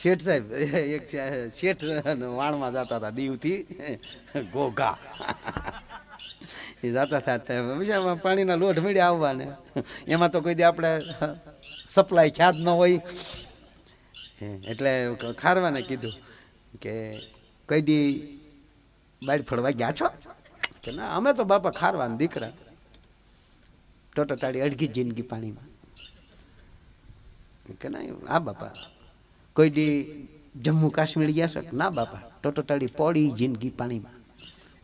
શેઠ સાહેબ, એક શેઠ વાણમાં જતા હતા દીવથી. ઘોઘા એ જતા હતા પાણીના લોટ મળ્યા આવવાને. એમાં તો કોઈ દી આપણે સપ્લાય ખ્યાત ન હોય. એટલે ખારવાને કીધું કે કઈ દી બાળ ફળવા ગયા છો? કે ના, અમે તો બાપા ખારવાના દીકરા. ટોટટાડી અડધી જિંદગી પાણીમાં. કે ના આ બાપા. કોઈ દી જમ્મુ કાશ્મીર ગયા છે? ના બાપા, ટોટોટાળી પડી જિંદગી પાણીમાં.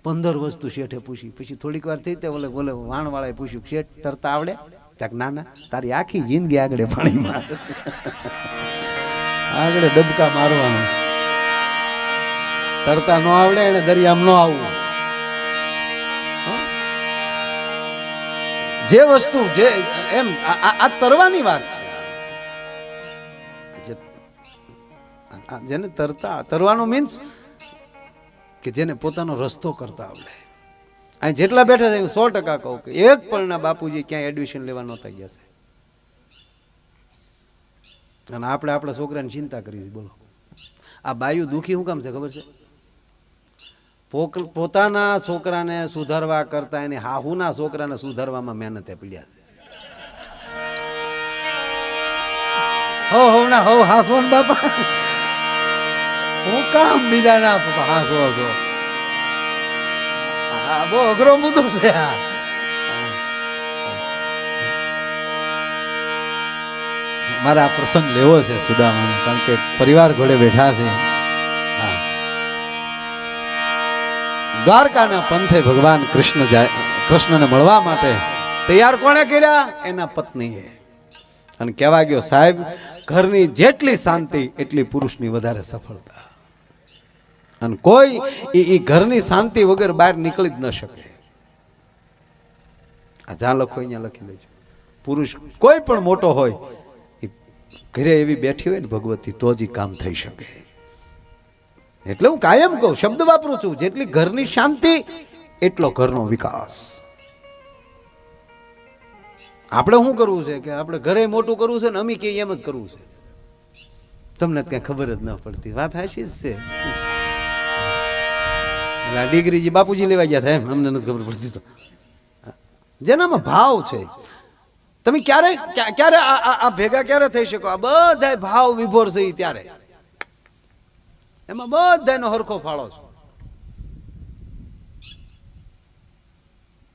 પંદર વસ્તુ શેઠે પૂછી. પછી થોડીક વાર થઈ તે બોલે બોલે વાણવાળાએ પૂછ્યું, શેઠ તરતા આવડે? ત્યાં ના ના, તારી આખી જિંદગી આગળ પાણીમાં. આગળ ડબકા મારવાનું. તરતા ન આવડે એને દરિયામાં ન આવવું. જે વસ્તુ, જે, એમ આ તરવાની વાત છે. જેને તરતા, તરવાનું મીન્સ કે જેને પોતાનો રસ્તો કરતા આવડે. અહીં જેટલા બેઠા છે હું સો ટકા કહું કે એક પણના બાપુજી ક્યાંય એડમિશન લેવા નહોતા ગયા છે. અને આપણે આપણા છોકરાની ચિંતા કરી બોલો. આ બાયુ દુઃખી શું કામ છે, ખબર છે? પોતાના છોકરાને સુધારવા કરતા એની હાહુના છોકરાને સુધારવામાં મહેનતે પડ્યા છે. હો હો, ના, હો હાસો ને બાપા. હું કામ બીજા ના હાસો છો હા બહુ અઘરો મુદ્દો છે આ મારા આ પ્રસંગ લેવો છે સુદામાનો કારણ કે પરિવાર ઘોડે બેઠા છે દ્વારકાના પંથે ભગવાન કૃષ્ણ જાય કૃષ્ણને મળવા માટે તૈયાર કોણે કર્યા એના પત્નીએ અને કહેવા ગયો સાહેબ ઘરની જેટલી શાંતિ એટલી પુરુષની વધારે સફળતા અને કોઈ એ ઘરની શાંતિ વગર બહાર નીકળી જ ન શકે. આ જ્યાં લખો અહીંયા લખી લેજો. પુરુષ કોઈ પણ મોટો હોય એ ઘરે એવી બેઠી હોય ને ભગવતી, તો જ કામ થઈ શકે. એટલે હું કાયમ કહું, શબ્દ વાપરું છું, જેટલી ઘરની શાંતિ, એટલો ઘરનો વિકાસ. આપણે શું કરવું છે કે આપણે ઘરે મોટું કરવું છે ને અમે કે એમ જ કરવું છે? તમને તો કઈ ખબર જ ન પડતી. વાત હાશી જ છે. ડિગ્રીજી બાપુજી લેવા ગયા થાય એમ, અમને નથી ખબર પડતી તો. જેનામાં ભાવ છે. તમે ક્યારે ક્યારે આ- ભેગા ક્યારે થઈ શકો? આ બધા ભાવ વિભોર છે ત્યારે. એમાં બધાનો હરખો ફાળો છે.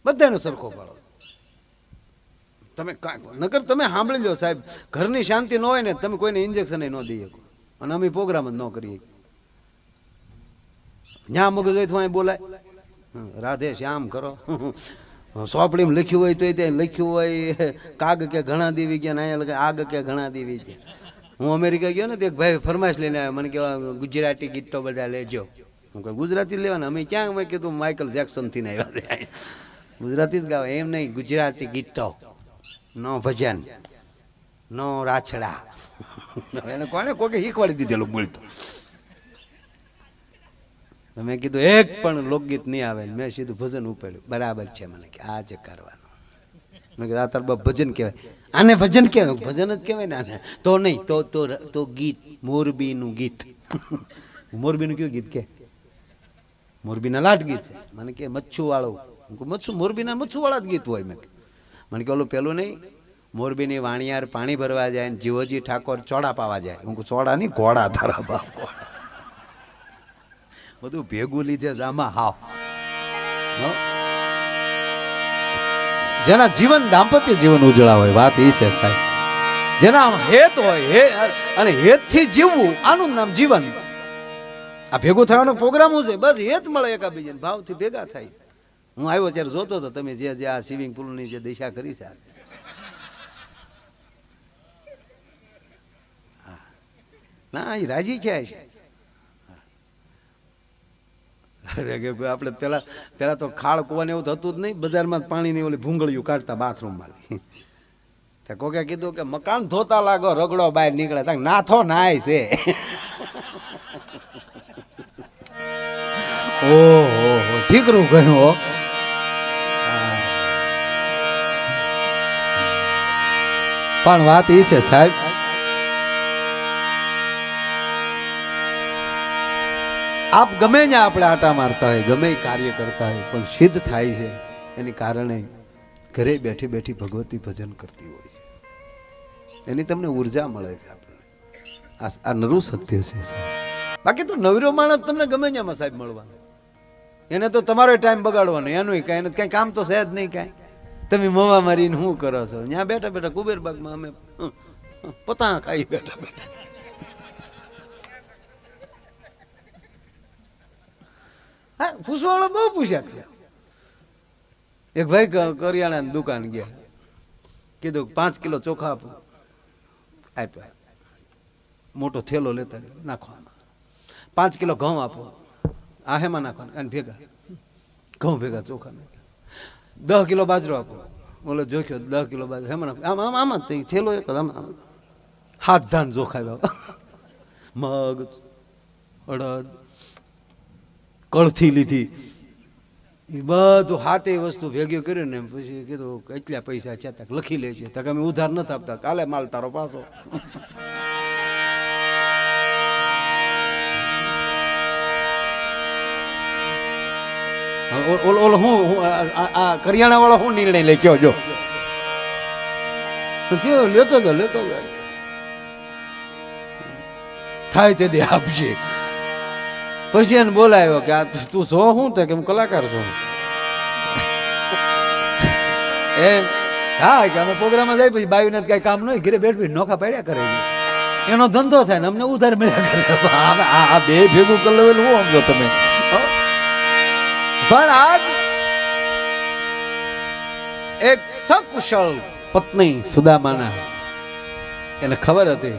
બધાનો સરખો ફાળો તમે નકર તમે સાંભળી લો સાહેબ, ઘરની શાંતિ ન હોય ને તમે કોઈને ઇન્જેક્શન ન દઈ શકો. અને અમે પ્રોગ્રામ જ ન કરીએ. ન્યા મગજ હોય તો અહીં બોલાય રાધે શ્યામ કરો. સોપડીમાં લખ્યું હોય તો ત્યાં લખ્યું હોય. કાગ કે ઘણા દેવી ગયા ને અહીંયા આગ કે ઘણા દેવી છે હું અમેરિકા ગયો ને તો એક ભાઈ ફરમાશ લઈને આવ્યો. મને કહેવા, ગુજરાતી ગીતો બધા લેજો. હું કહું, ગુજરાતી લેવાના? અમે ક્યાં મેં કીધું, માઇકલ જેક્સનથી આવ્યા ગુજરાતી જ ગાવા. એમ નહીં, ગુજરાતી ગીતો નો ભજન. નો રાછડા. એને કોને કોકે શીખવાડી દીધેલું બોલતું મેં કીધું, એક પણ લોકગીત નહીં આવે. મેં સીધું ભજન ઉપાડ્યું. બરાબર છે, મને કે, આ જ કરવાનું. મેં કીધું, આ તાર ભજન કહેવાય. આને ભજન કહેવાય? ભજન જ કહેવાય ને આને? તો નહીં, તો તો તો ગીત, મોરબીનું ગીત. મોરબીનું કયું ગીત કે? મોરબીના લાટ ગીત. છે મને કે, મચ્છુવાળું. મચ્છું, મોરબીના મચ્છુવાળા જ ગીત હોય. મેં મને કે, ઓલું પેલું નહીં. મોરબીની વાણિયાર પાણી ભરવા જાય ને જીવોજી ઠાકોર ચોડા પાવા જાય. હું ચોડા નહીં, ઘોડા તારા બાપ, ઘોડા. બધું ભેગું લીધે જ આમાં હાવ. જેના જીવન દાંપત્ય જીવન ઉજળા હોય, વાત એ છે સાહેબ. જેના આમ હેત હોય, હે, અને હેતથી જીવવું, આનું નામ જીવન. આ ભેગું થવાનો પ્રોગ્રામ હું છે? બસ હેત મળે એકાબીજાને, ભાવથી ભેગા થાય. હું આવ્યો ત્યારે જોતો હતો, તમે જે જે આ સ્વિમિંગ પુલની જે દિશા કરી છે. ના એ રાજી છે આ છે અરે કે ભાઈ, આપણે પેલા પેલા તો ખાળ કુવાને એવું થતું જ નહીં. બજારમાં પાણીની ઓલી ભૂંગળીયું કાઢતા બાથરૂમમાં તે કોકે કીધું કે મકાન ધોતા લાગો, રગડો બહાર નીકળે. તાં નાથો નાય છે. ઓહો ઠીકરું કહ્યું હો. પણ વાત એ છે સાહેબ આપ ગમે ત્યાં આપણે આટા મારતા હોય, ગમે કાર્ય કરતા હોય, પણ સિદ્ધ થાય છે, એની કારણે ઘરે બેઠી બેઠી ભગવતી ભજન કરતી હોય છે. એની તમને ઊર્જા મળે છે આપણે આ નરું સત્ય છે બાકી તો નવીરો માણસ તમને ગમે ત્યાંમાં સાહેબ મળવાનો. એને તો તમારો ટાઈમ બગાડવાનો, એનું કાંઈ એને કાંઈ કામ તો છે જ નહીં કાંઈ. તમે મવા મારીને શું કરો છો? ત્યાં બેઠા બેઠા કુબેરબાગમાં અમે પતા ખાઈ બેઠા બેઠા. હા પૂછવાળો બહુ પૂછ્યા છે. એક ભાઈ કરિયાણાની દુકાન ગયા. કીધું, પાંચ કિલો ચોખા આપો. આપ્યા. મોટો થેલો લેતા નાખવામાં પાંચ કિલો ઘઉં આપો. આ હેમાં નાખવાના, અને ભેગા. ઘઉં ભેગા ચોખા નાખ્યા. દસ કિલો બાજરો આપો. બોલો જોખ્યો દસ કિલો બાજરો. હેમાં નાખો. આમ આમ આમ જ થેલો એક આમ. હાથ ધાન ચોખાવ્યા મગ, અડદ કળથી લીધી. એ બધું હાથે વસ્તુ ભેગી કર્યું ને પછી કીધું કેટલા પૈસા છે તક લખી લે છે તક અમે ઉધાર નથી આપતા. કાલે માલ તારો પાછો. ઓલો ઓલો હું આ- કરિયાણા વાળો હું નિર્ણય લે કયો જો. લેતો ગયો લેતો ગયો થાય તે દે આપશે પછી એને બોલાવ્યો કે આ તું છો શું તે કે હું કલાકાર છું. એમ હા, કે અમે પ્રોગ્રામમાં જાય પછી બાવીને કઈ કામ નહીં ઘરે બેઠ બેઠ નોખા પાડ્યા કરે એનો ધંધો થાય ને અમને ઉધાર મળ્યા કરે. આ બે ભેગું કરી હું સમજો તમે? પણ આજ એક સકુશળ પત્ની સુદામાના એને ખબર હતી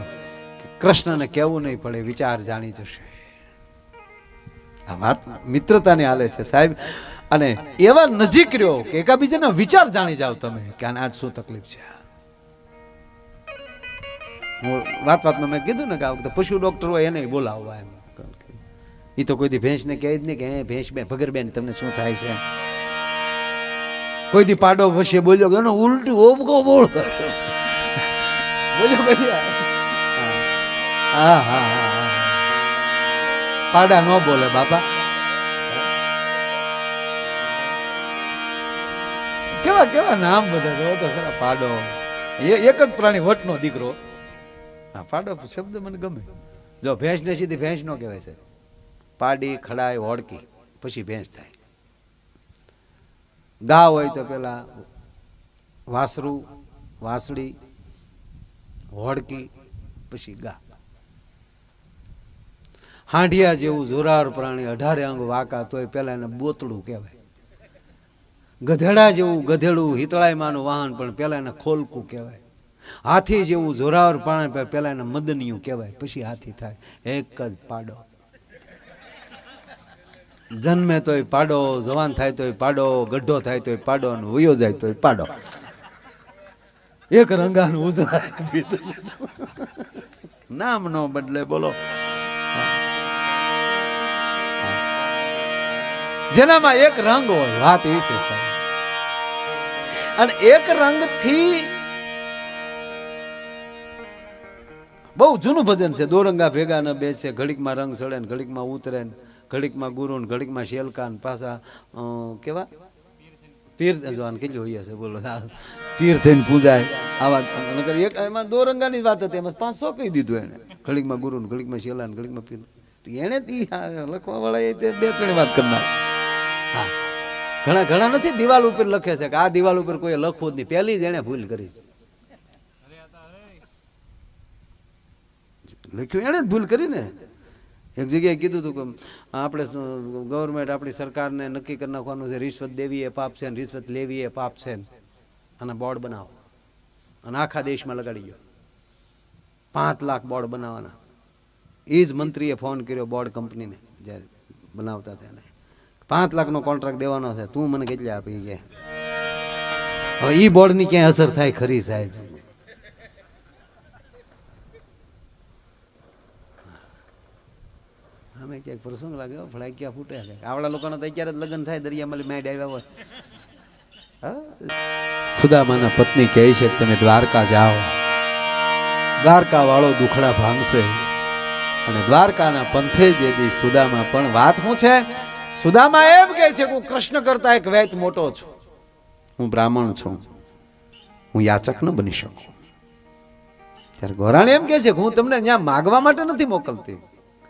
કે કૃષ્ણને કહેવું નહીં પડે, વિચાર જાણી જશે. આ વાત મિત્રતાની હાલે છે, સાહેબ. અને એવા નજીક રહ્યો કે એકાબીજાના વિચાર જાણી જાઓ તમે કે આને આજ શું તકલીફ છે? હું વાત વાતમાં મેં કીધું ને કે આ વખતે પશુ ડૉક્ટર હોય એને બોલાવવા એમ. એ તો કોઈ દી ભેંસને કહે જ નહીં કે, હે, ભેંસ બેન ભગર બેન તમને શું થાય છે? કોઈ દી પાડો પછી બોલ્યો કે, એનો ઉલટું ઓબકો બોલ બોલ્યો હા હા હા. પાડા ન બોલે, બાપા. કેવા કેવા નામ બધા જો તો ખરા પાડો. એક જ પ્રાણી વટનો દીકરો. હા પાડો શબ્દ મને ગમે. જો ભેંસ ને સીધી ભેંસ નો કહેવાય છે પાડી ખડાય હોડકી, પછી ભેંસ થાય. ગા હોય તો પેલા વાસરું, વાસળી, હોડકી, પછી ગા હાંડિયા જેવું જોરાર પ્રાણી અઢારે અંગ વાકા તોય પેલા એને બોતડું કહેવાય. ગધેડા જેવું ગધેડું હિતળાયમાનું વાહન પણ પેલા એને ખોલકું કહેવાય. હાથી જેવું જોરાવર પ્રાણી પહેલાં એને મદનિયું કહેવાય. પછી હાથી થાય. એક જ પાડો. જન્મે તોય પાડો, જવાન થાય તોય પાડો, ગઢો થાય તોય પાડો અને વયો જાય તોય પાડો. એક રંગાનું ઉજરાય નામ નો બદલે, બોલો. જેનામાં એક રંગ હોય, વાત એ છે અને એક રંગથી બહુ જૂનું ભજન છે. દોરંગા ભેગા ન બેસે, ઘડીકમાં રંગ સડે ને ઘડીકમાં ઉતરે ને, ઘડીકમાં ગુરુ ને ઘડીકમાં શેલકા ને પાછા કેવા? પીર જોવાન કેટલી હોય છે, બોલો. પીર થઈને પૂજાય. આવા નકર એક, એમાં દોરંગાની વાત હતી. એમાં પાંચસો કહી દીધું એને. ઘડીકમાં ગુરુ ને ઘડીકમાં શેલા ને ઘડીકમાં પીર. એણે જ લખવા વાળા એ બે, ત્રણ વાત કરનાર. હા. ઘણા ઘણા નથી, દિવાલ ઉપર લખે છે કે આ દિવાલ ઉપર કોઈ લખવું જ નહીં. પહેલી જ એને ભૂલ કરી છે. લખ્યું, એણે જ ભૂલ કરી ને. એક જગ્યાએ કીધું હતું કે આપણે ગવર્મેન્ટ આપણી સરકારને નક્કી કરી નાખવાનું છે, રિશ્વત દેવી એ પાપ છે રિશ્વત લેવી એ પાપ છે અને બોર્ડ બનાવો. અને આખા દેશમાં લગાડી ગયો. પાંચ લાખ બોર્ડ બનાવવાના. એ જ મંત્રીએ ફોન કર્યો બોર્ડ કંપનીને, જ્યારે બનાવતા હતા એને. પાંચ લાખનો કોન્ટ્રાક્ટ દેવાનો છે. તું મને કેટલી આપી કે? હવે એ બોર્ડની ક્યાંય અસર થાય ખરી સાહેબ? અમે ક્યાંક પ્રસંગ લાગ્યો ફળાક્યા ફૂટે છે. આવડા લોકોના તો અત્યારે જ લગ્ન થાય દરિયામાં મેડ આવ્યા હોય. સુદામાના પત્ની કહે છે કે તમે દ્વારકા જાઓ. દ્વારકા વાળો દુખડા ભાંગશે. અને દ્વારકાના પંથે જે સુદામા પણ વાત શું છે? સુદામા એમ કહે છે કે હું કૃષ્ણ કરતા એક વૈત મોટો છું. હું બ્રાહ્મણ છું. હું યાચક ન બની શકું. ત્યારે ગોરાણ એમ કહે છે કે હું તમને ત્યાં માગવા માટે નથી મોકલતી.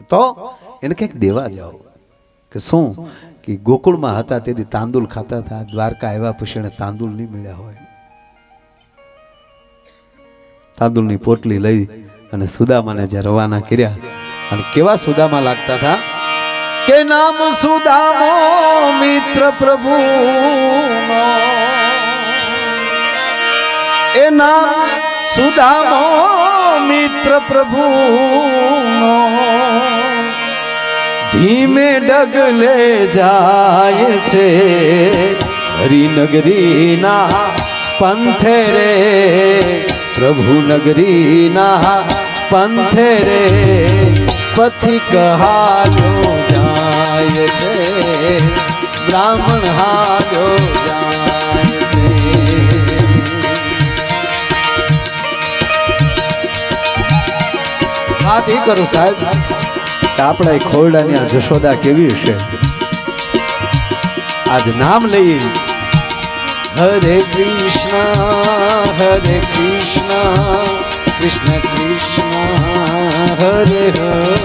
તો એને કંઈક દેવા જાઓ. કે શું? કે ગોકુળમાં હતા તેથી તાંદુલ ખાતા હતા. દ્વારકા આવ્યા પછી એને તાંદુલ નહીં મળ્યા હોય. તાંદુલની પોટલી લઈ અને સુદામાને જે રવાના કર્યા. અને કેવા સુદામા લાગતા હતા? કે નામ સુદામો મિત્ર પ્રભુ એ નામ સુદામો મિત્ર પ્રભુ ધીમે ડગલે જાય છે હરિનગરીના પંથે રે પ્રભુ નગરીના પંથે રે પથિક હાલ્યો જાય છે. બ્રાહ્મણ હાજો વાત એ કરું સાહેબ આપણા ખોરડાની આ જશોદા કેવી છે? આજ નામ લઈ હરે કૃષ્ણ હરે કૃષ્ણ કૃષ્ણ કૃષ્ણ, હરે હરે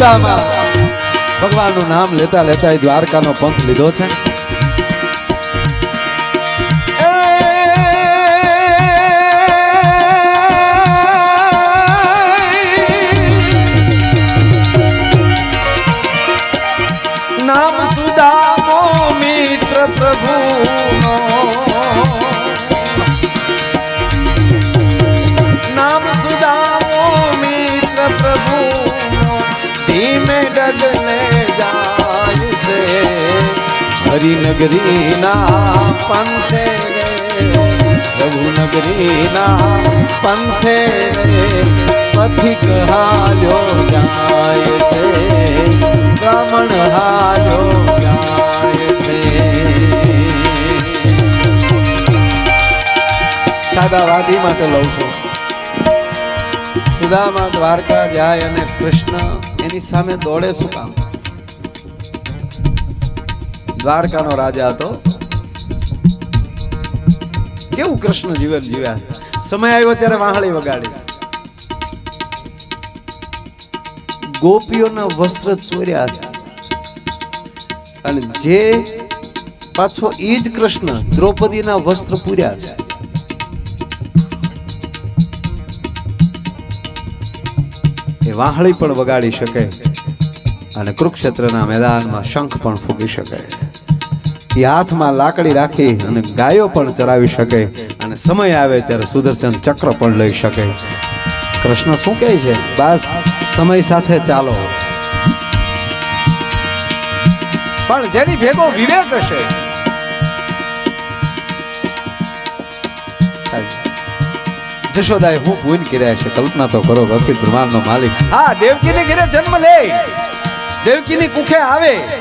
સુદામા ભગવાનનું નામ લેતા લેતા એ દ્વારકાનો પંથ લીધો છે. હરિનગરીના પંથે રઘુનગરીના પંથે પથિક હાલ્યો જાય છે, બ્રાહ્મણ હાલ્યો જાય છે. સાદા વાદી માટે લઉં છું. સુદામા દ્વારકા જાય અને કૃષ્ણ એની સામે દોડે શું કામ? દ્વારકાનો રાજા હતો. કેવું કૃષ્ણ જીવન જીવ્યા? સમય આવ્યો ત્યારે વાહળી વગાડી. ગોપીઓના વસ્ત્ર ચોર્યા હતા. અને જે પાછો એ જ કૃષ્ણ દ્રૌપદીના વસ્ત્ર પૂર્યા છે. એ વાહળી પણ વગાડી શકે. અને કુરુક્ષેત્રના મેદાનમાં શંખ પણ ફૂંકી શકે. એ હાથમાં લાકડી રાખી અને ગાયો પણ ચરાવી શકે. અને સમય આવે ત્યારે સુદર્શન ચક્ર પણ લઈ શકે. કૃષ્ણ શું કહે છે? બસ, સમય સાથે ચાલો. પણ જેની ભેગો વિવેક હશે. જશોદાએ હું ભૂન કર્યા છે. કલ્પના તો કરો કે બ્રહ્માંડ નો માલિક. હા, દેવકીને ઘેરે જન્મ લે. દેવકીની કુખે આવે.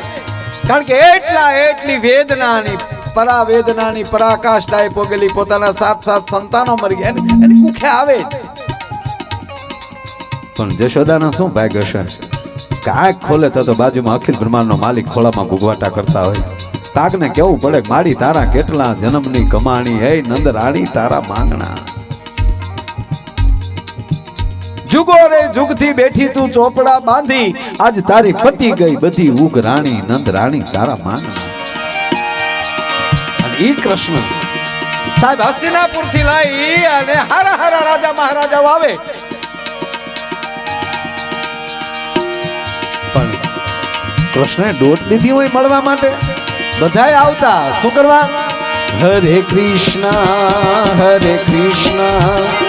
કારણ કે એટલા એટલી વેદનાની પરા વેદનાની પરાકાષ્ઠાએ પોગેલી પોતાના સાત સાત સંતાનો મરી ગયા. એની- કુખે આવે પણ જશોદાના શું ભાગ હશે? કાંઈક ખોલે તો તો બાજુમાં અખિલ બ્રહ્માંડનો માલિક ખોળામાં ભૂગવાટા કરતા હોય. કાગને કેવું પડે મારી તારા કેટલા જન્મની કમાણી હે, નંદ રાણી તારા માંગણા. જુગો રે જુગથી બેઠી તું ચોપડા બાંધી. આજ તારી પતી ગઈ બધી ઉગ રાણી, નંદ રાણી, તારા માન. ઈ કૃષ્ણ. સાહેબ હસ્તિનાપુરથી લઈ અને હારા હારા રાજા મહારાજા આવે. પણ કૃષ્ણે દોટ લીધી હોય મળવા માટે. બધાય આવતા. શું કરવા? હરે કૃષ્ણ હરે કૃષ્ણ.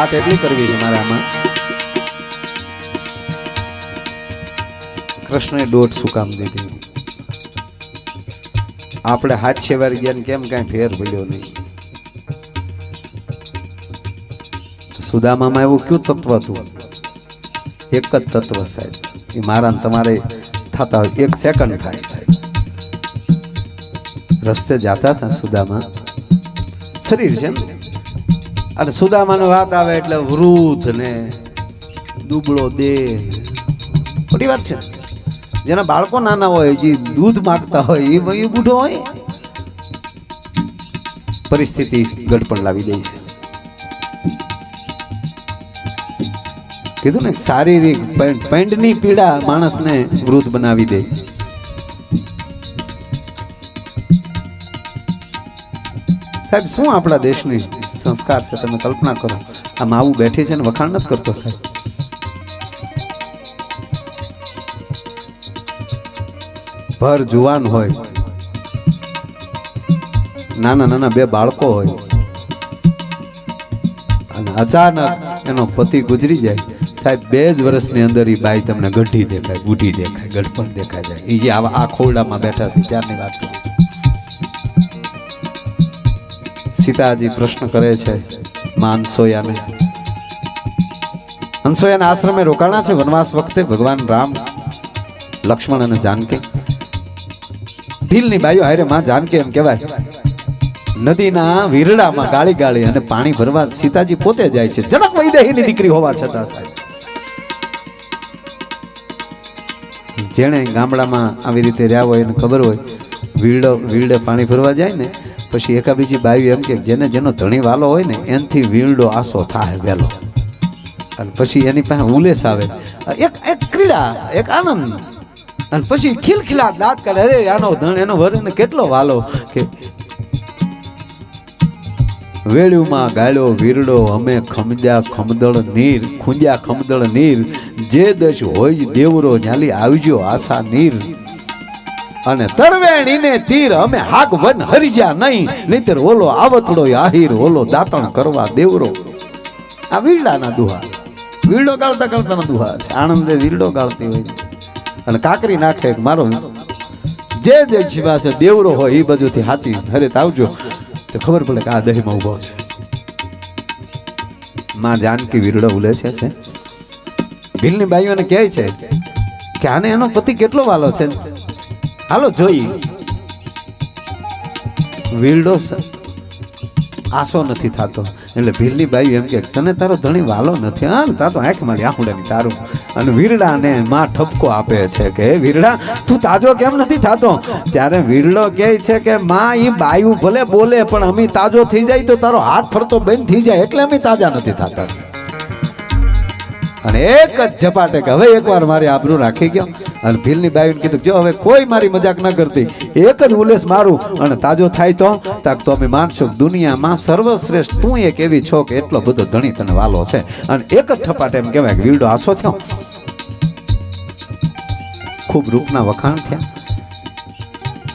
વાત એટલી કરવી છે મારે આમાં. કૃષ્ણે દોટ શું દીધી? આપણે હાથ છેવારી ગયા કેમ કાંઈ ફેર પડ્યો નહીં? સુદામામાં એવું કયું તત્વ હતું? એક જ તત્વ સાહેબ. એ મારા તમારે થતા હોય. એક સેકન્ડ થાય સાહેબ. રસ્તે જાતા હતા સુદામા. શરીર છે ને? અને સુદામાનો વાત આવે એટલે વૃદ્ધ ને દુબળો દેહ. ખોટી વાત છે. જેના બાળકો નાના હોય, જે દૂધ માગતા હોય, એ એ બુઢો હોય, પરિસ્થિતિ ગડપણ લાવી દે છે. કીધું ને, શારીરિક પેન્ડની પીડા માણસને વૃદ્ધ બનાવી દે. સાહેબ, શું આપણા દેશની સંસ્કાર છે, તમે કલ્પના કરો. આ માવું બેઠી છે ને વખાણ નથી કરતો સાહેબ. ભર જુવાન હોય. નાના નાના બે બાળકો હોય. અને અચાનક એનો પતિ ગુજરી જાય. સાહેબ, બે જ વર્ષની અંદર એ બાઈ તમને ગઢી દેખાય, બુઢી દેખાય, ગઢપણ દેખાય જાય. એ જે આવા આ ખોરડામાં બેઠા છે, ત્યારની વાત કરું સીતાજી પ્રશ્ન કરે છે, માં અનસોયાને. અનસોયાના આશ્રમે રોકાણા છે વનવાસ વખતે ભગવાન રામ, લક્ષ્મણ અને જાનકી. ઢીલની બાયો હારે માં જાનકી એમ કહેવાય, નદીના વીરડામાં ગાળી ગાળી અને પાણી ભરવા સીતાજી પોતે જાય છે. જનક વૈદેહીની દીકરી હોવા છતાં સાહેબ. જેણે ગામડામાં આવી રીતે રહ્યા હોય એને ખબર હોય વીરડો વીરડે પાણી ભરવા જાય ને પછી એકા બીજી બાયું એમ કે જેને જેનો ધણી વાલો હોય ને, એનથી વીણડો આસો થાય વહેલો અને પછી એની પાસે ઉલેસ આવે. એક એક ક્રીડા, એક આનંદ. અને પછી ખિલખિલાટ દાંત કરે અરે, આનો ધણ, એનો વર એને કેટલો વાલો કે વેળ્યુમાં ગાળ્યો, વીરડો, અમે ખમદ્યા ખમદળ નીર ખુંજ્યા ખમદળ નીર. જે દશ હોય દેવરો, ન્યાલી આવજો આશા નીર. અને તરવેણીને તીર અમે હાગ વન હરિજા નહીં. નહીતર ઓલો આવતડો આહીર, ઓલો દાતણ કરવા દેવરો. આ વીરડાના દુહા વીરડો ગાળતા ગાળતાના દુહા છે. આણંદે વીરડો ગાળતી હોય અને કાકરી નાખે મારો જે દેશમાં છે, દેવરો હોય એ બાજુથી હાચી. હરે આવજો તો ખબર પડે કે આ દહીમાં ઊભો છે. માં જાનકી વીરડો ઉલે છે. ભીલની બાઈઓને કહે છે કે આને એનો પતિ કેટલો વાલો છે? હાલો જોઈ વીરડો આસો નથી થતો. એટલે ભીલની બાઈ એમ કે, તને તારો ધણી વાલો નથી. હા, ને તા આંખ મારી આહુડાની તારું. અને વીરડાને માં ઠપકો આપે છે કે, "હે વીરડા, તું તાજો કેમ નથી થતો? ત્યારે વીરડો કહે છે કે, માં એ બાયું ભલે બોલે, પણ અમે તાજો થઈ જાય તો તારો હાથ ફરતો બંધ થઈ જાય, એટલે અમે તાજા નથી થતા. અને એક જ ઝપાટે કે, હવે એકવાર મારે આબરૂ રાખી ગયો. અને ભીલની બાઈને કીધું, જો હવે કોઈ મારી મજાક ન કરતી, એક જ ઉલેસ મારું અને તાજો થાય તો? તાક તો અમે માનશો દુનિયામાં સર્વશ્રેષ્ઠ તું એક એવી છો કે એટલો બધો ધણી તને વાલો છે. અને એક જ ઠપાટે એમ કહેવાય કે વીરડો આછો થયો. ખૂબ રૂપના વખાણ થયા.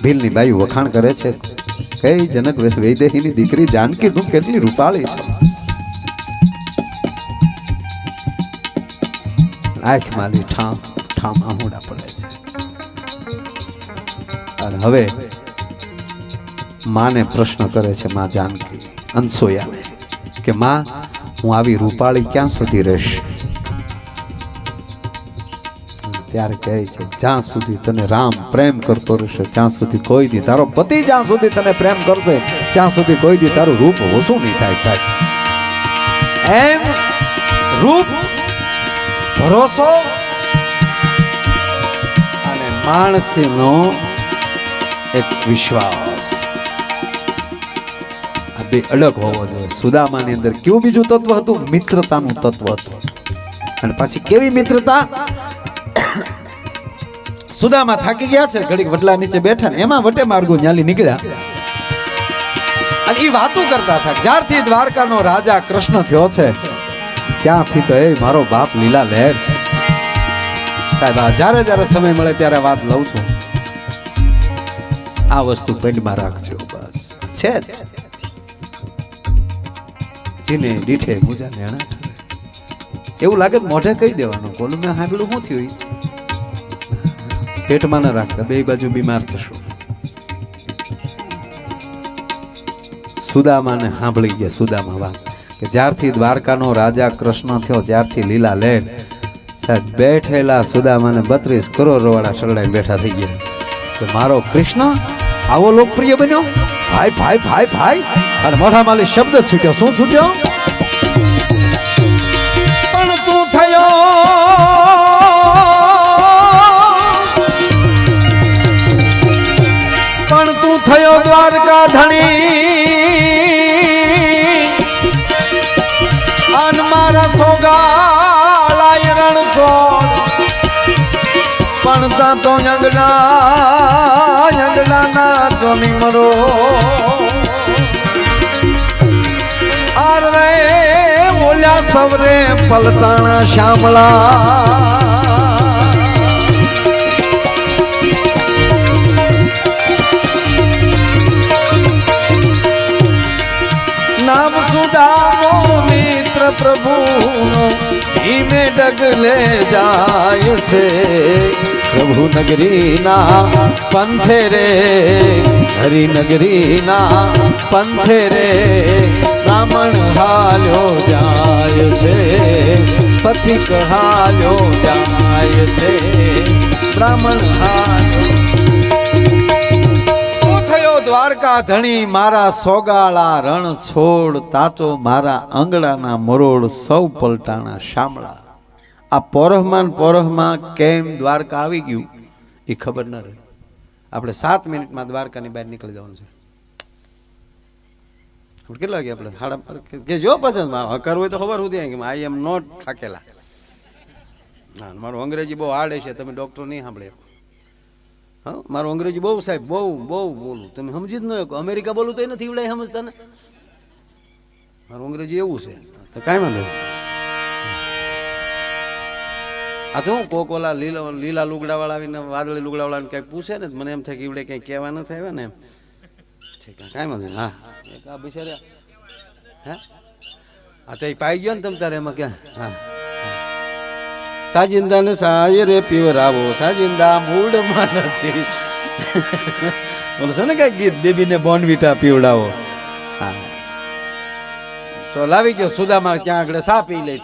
ભીલની બાઈ વખાણ કરે છે, કઈ જનક વૈદેહીની દીકરી જાનકી તું કેટલી રૂપાળી છો? આંખ માલી ઠામ. ઠામ આહુડા પડે છે. અને હવે માને પ્રશ્ન કરે છે, માં જાનકી અનસોયાને કે માં, હું આવી રૂપાળી ક્યાં સુધી રહીશ? ત્યારે કહે છે, જ્યાં સુધી તને રામ પ્રેમ કરતો રહેશે, ત્યાં સુધી કોઈ દી તારો પતિ જ્યાં સુધી તને પ્રેમ કરશે, ત્યાં સુધી કોઈ દી તારું રૂપ ઓછું નહીં થાય સાહેબ. એમ રૂપ, ભરોસો માણસનો એક વિશ્વાસ. આ બે અલગ હોવો જોઈએ. સુદામાની અંદર કેવું બીજું તત્વ હતું? મિત્રતાનું તત્વ હતું. અને પાછી કેવી મિત્રતા? સુદામા થાકી ગયા છે, ઘડીક વડલા નીચે બેઠા ને એમાં વટે માર્ગો ન્યાલી નીકળ્યા. અને એ વાતો કરતા હતા, જ્યારથી દ્વારકાનો રાજા કૃષ્ણ થયો છે, ત્યાંથી તો એ મારો બાપ લીલા લહેર છે. સાહેબ જ્યારે જ્યારે સમય મળે ત્યારે વાત લઉં છું. આ વસ્તુ પેન્ડમાં રાખજો, બસ. છે જ. દીઠે મુજા નેણા એવું લાગે મોઢે કહી દેવાનું બોલું મેં હાંભળું શું થયું પેટમાં ન રાખતા, બે બાજુ બીમાર થશો. સુદામાને સાંભળી ગયા, સુદામા વાત. કે જ્યારથી દ્વારકાનો રાજા કૃષ્ણ થયો, ત્યારથી લીલા લેર બેઠેલા સુદામાને બત્રીસ કરોડ વાળા શરડાઈ બેઠા થઈ ગયા. કે મારો કૃષ્ણ આવો લોકપ્રિય બન્યો? ભાઈ ભાઈ ભાઈ ભાઈ. અને મોઢા માલી શબ્દ છૂટ્યો. શું છૂટ્યો? જોની અરે ઓલ્યા સવરે પલટાણા શ્યામળા ડગલે જાય છે. પ્રભુ નગરીના પંથે રે હરિનગરીના પંથે રે બ્રાહ્મણ હાલ્યો જાય છે. પથિક હાલ્યો જાય છે. બ્રાહ્મણ હાલ્યો થયો દ્વારકા ધણી મારા સોગાળા રણ છોડ તાચો, મારા આંગળાના મરોડ સૌ પલટાણા શામળા. આ પોરહમાં પોરહમાં કેમ દ્વારકા આવી ગયું, એ ખબર ન રહી. આપણે સાત મિનિટમાં દ્વારકાની બહાર નીકળી જવાનું છે. કેટલા વાગે આપણે? સાડા કે- જો પસંદ હકર હોય તો ખબર સુધી કે આઈ એમ નોટ થાકેલા. ના, મારું અંગ્રેજી બહુ આડે છે, તમે ડૉક્ટર નહીં સાંભળે. હા, મારું અંગ્રેજી બહુ સાહેબ, બહુ બહુ બોલું. તમે સમજી જ ન અમેરિકા બોલું તો એ નથી સમજતા ને મારું અંગ્રેજી એવું છે. તો કાંઈ વાંધો આ જો હું કોક ઓલા લીલા લીલા લુગડાવાળા આવીને વાદળી લુગડાવાળાને કંઈક પૂછે ને, મને એમ થાય કે ઈવડે કંઈ કહેવા ન થાય ને કાંઈ વાંધો હા. આ બિચારા હે? હા તો પાઈ ગયો ને તમ તારે એમાં ક્યાં? હા. સાજિંદા ને સાય રે પીવરાવો, સાજિંદા મૂડમાં નથી બોલો, છે ને કઈ ગીત? બેબીને બોનવીટા પીવડાવો. હા. તો લાવી ગયો સુદામાં, ત્યાં આગળ સા પી લઈ